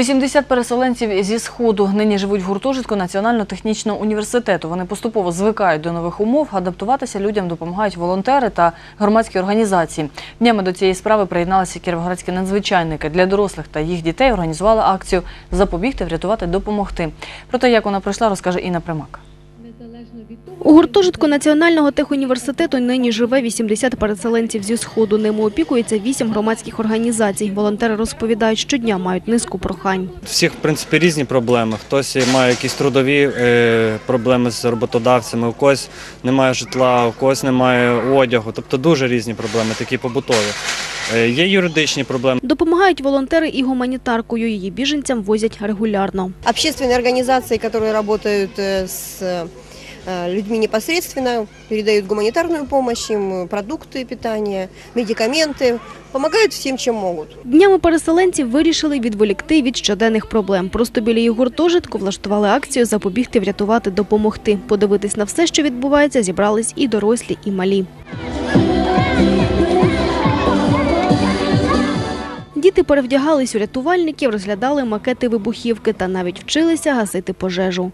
80 переселенців зі сходу нині живуть в гуртожитку Національно-технічного університету. Вони поступово звикають до нових умов, адаптуватися людям допомагають волонтери та громадські організації. Днями до цієї справи приєдналися кіровоградські надзвичайники. Для дорослих та їх дітей організували акцію Запобігти, врятувати, допомогти. Про те, як вона пройшла, розкаже Інна Примак. У гуртожитку Національного техуніверситету нині живе 80 переселенців зі Сходу. Ними опікується 8 громадських організацій. Волонтери розповідають, щодня мають низку прохань. Всіх, в принципі, різні проблеми. Хтось має якісь трудові е, проблеми з роботодавцями, у когось немає житла, у когось немає одягу. Тобто дуже різні проблеми, такі побутові. Е, є юридичні проблеми. Допомагають волонтери і гуманітаркою. Її біженцям возять регулярно. Общественные организации, которые работают э, с э, людьми непосредственно, передают гуманитарную помощь им, э, продукты питания, медикаменты, помогают всем, чем могут. Днями переселенців вирішили відволікти від щоденних проблем. Просто біля їх гуртожитку влаштували акцію «Запобігти, врятувати, допомогти». Подивитись на все, що відбувається, зібрались і дорослі, і малі. Діти перевдягались у рятувальників, розглядали макети вибухівки та навіть вчилися гасити пожежу.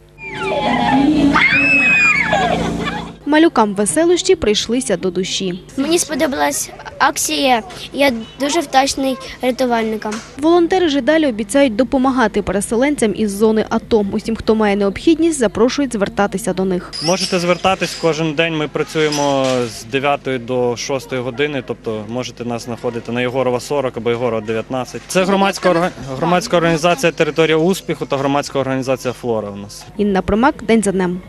Малюкам веселощі прийшлися до душі. Мені сподобалась акція. Я дуже вдячний рятувальникам. Волонтери ж далі обіцяють допомагати переселенцям із зони АТО. Усім, хто має необхідність, запрошують звертатися до них. Можете звертатись кожен день. Ми працюємо з 9 до 6 години, тобто можете нас знаходити на Єгорова 40 або Єгорова 19. Це громадська, громадська організація Територія успіху та громадська організація Флора у нас. Інна Примак, День за днем.